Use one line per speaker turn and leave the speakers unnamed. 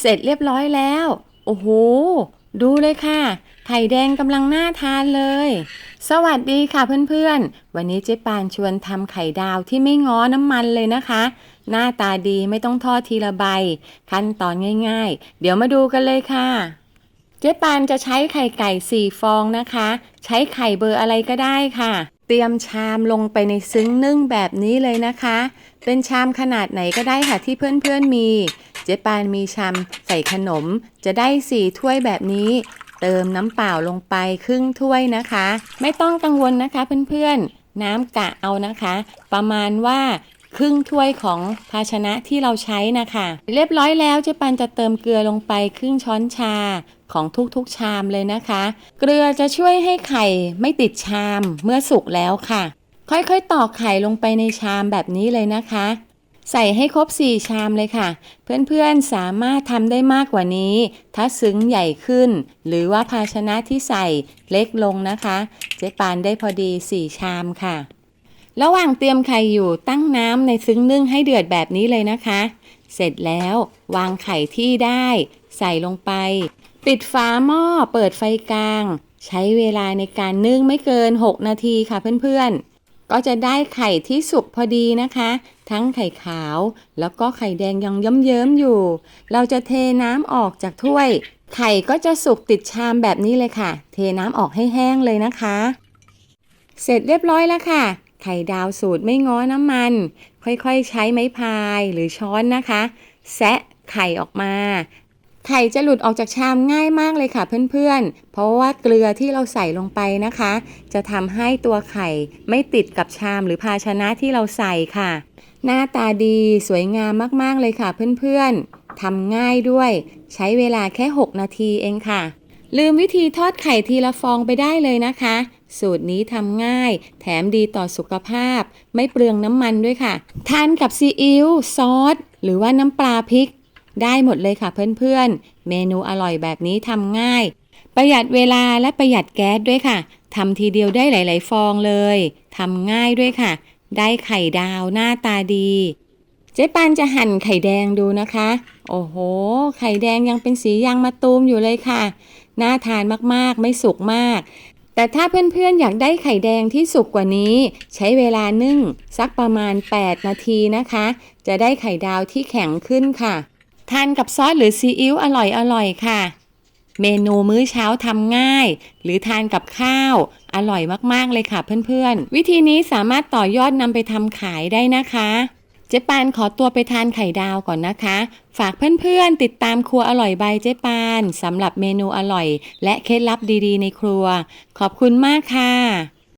เสร็จเรียบร้อยแล้ว โอ้โห ดูเลยค่ะ ไข่แดงกำลังน่าทานเลย สวัสดีค่ะเพื่อนๆ วันนี้เจ๊ปานชวนทำไข่ดาวที่ไม่ง้อน้ำมันเลยนะคะ หน้าตาดีไม่ต้องทอดทีละใบ ขั้นตอนง่ายๆ เดี๋ยวมาดูกันเลยค่ะ เจ๊ปานจะใช้ไข่ไก่สี่ฟองนะคะ ใช้ไข่เบอร์อะไรก็ได้ค่ะ เตรียมชามลงไปในซึ้งนึ่งแบบนี้เลยนะคะ เป็นชามขนาดไหนก็ได้ค่ะที่เพื่อนๆมี เจ๊ปานมีชามใส่ขนมจะได้สี่ถ้วยแบบนี้ เติมน้ำเปล่าลงไปครึ่งถ้วยนะคะ ไม่ต้องกังวลนะคะเพื่อนๆ น้ำกะเอานะคะ ประมาณว่าครึ่งถ้วยของภาชนะที่เราใช้นะคะ เรียบร้อยแล้วเจ๊ปันจะเติมเกลือลงไปครึ่งช้อนชาของทุกๆชามเลยนะคะ เกลือจะช่วยให้ไข่ไม่ติดชามเมื่อสุกแล้วค่ะ ค่อยๆตอกไข่ลงไปในชามแบบนี้เลยนะคะ ใส่ให้ครบ 4 ชามเลยค่ะ เพื่อนๆสามารถทำได้มากกว่านี้ ถ้าซึ้งใหญ่ขึ้น หรือว่าภาชนะที่ใส่เล็กลงนะคะ เจ๊ปานได้พอดี 4 ชามค่ะ ระหว่างเตรียมไข่อยู่ตั้งน้ำในซึ้งนึ่งให้เดือดแบบนี้เลยนะคะ เสร็จแล้ววางไข่ที่ได้ ใส่ลงไป ปิดฝาหม้อเปิดไฟกลาง ใช้เวลาในการนึ่งไม่เกิน 6 นาทีค่ะเพื่อนๆ ก็จะได้ไข่ที่สุกพอดีนะคะ ทั้งไข่ขาวแล้วก็ไข่แดงยังเยิ้มๆอยู่ เราจะเทน้ำออกจากถ้วย ไข่ก็จะสุกติดชามแบบนี้เลยค่ะ เทน้ำออกให้แห้งเลยนะคะ เสร็จเรียบร้อยแล้วค่ะ ไข่ดาวสูตรไม่ง้อน้ำมัน ค่อยๆ ใช้ไม้พายหรือช้อนนะคะ แซะไข่ออกมา ไข่จะหลุดออกจากชามง่ายมากเลยค่ะเพื่อนๆ เพราะว่าเกลือที่เราใส่ลงไปนะคะ จะทำให้ตัวไข่ไม่ติดกับชามหรือภาชนะที่เราใส่ค่ะ หน้าตาดีสวยงามมากๆเลยค่ะเพื่อนๆทำง่ายด้วย ใช้เวลาแค่ 6 นาทีเองค่ะ ลืมวิธีทอดไข่ทีละฟองไปได้เลยนะคะ สูตรนี้ทำง่าย แถมดีต่อสุขภาพ ไม่เปลืองน้ำมันด้วยค่ะ ทานกับซีอิ๊วซอสหรือว่าน้ำปลาพริก ได้หมดเลยค่ะเพื่อนๆ เมนูอร่อยแบบนี้ทำง่าย ประหยัดเวลาและประหยัดแก๊สด้วยค่ะทำทีเดียวได้หลาย ๆ ฟองเลยทำง่ายด้วยค่ะ ได้ไข่ดาวหน้าตาดีเจ๊ปานจะหั่นไข่แดงดูนะคะ โอ้โห ไข่แดงยังเป็นสียางมะตูมอยู่เลยค่ะ น่าทานมากๆ ไม่สุกมาก แต่ถ้าเพื่อนๆ อยากได้ไข่แดงที่สุกกว่านี้ ใช้เวลานึ่งสักประมาณ 8 นาทีนะคะ จะได้ไข่ดาวที่แข็งขึ้นค่ะ ทานกับซอสหรือซีอิ๊วอร่อยๆค่ะ เมนูมื้อเช้าทำง่าย หรือทานกับข้าว อร่อยมากๆเลยค่ะเพื่อนๆ วิธีนี้สามารถต่อยอดนำไปทำขายได้นะคะเจ๊ปานขอตัวไปทานไข่ดาวก่อนนะคะ ฝากเพื่อนๆ ติดตามครัวอร่อยใบเจ๊ปานสำหรับเมนูอร่อย และเคล็ดลับดีๆ ในครัว ขอบคุณมากค่ะ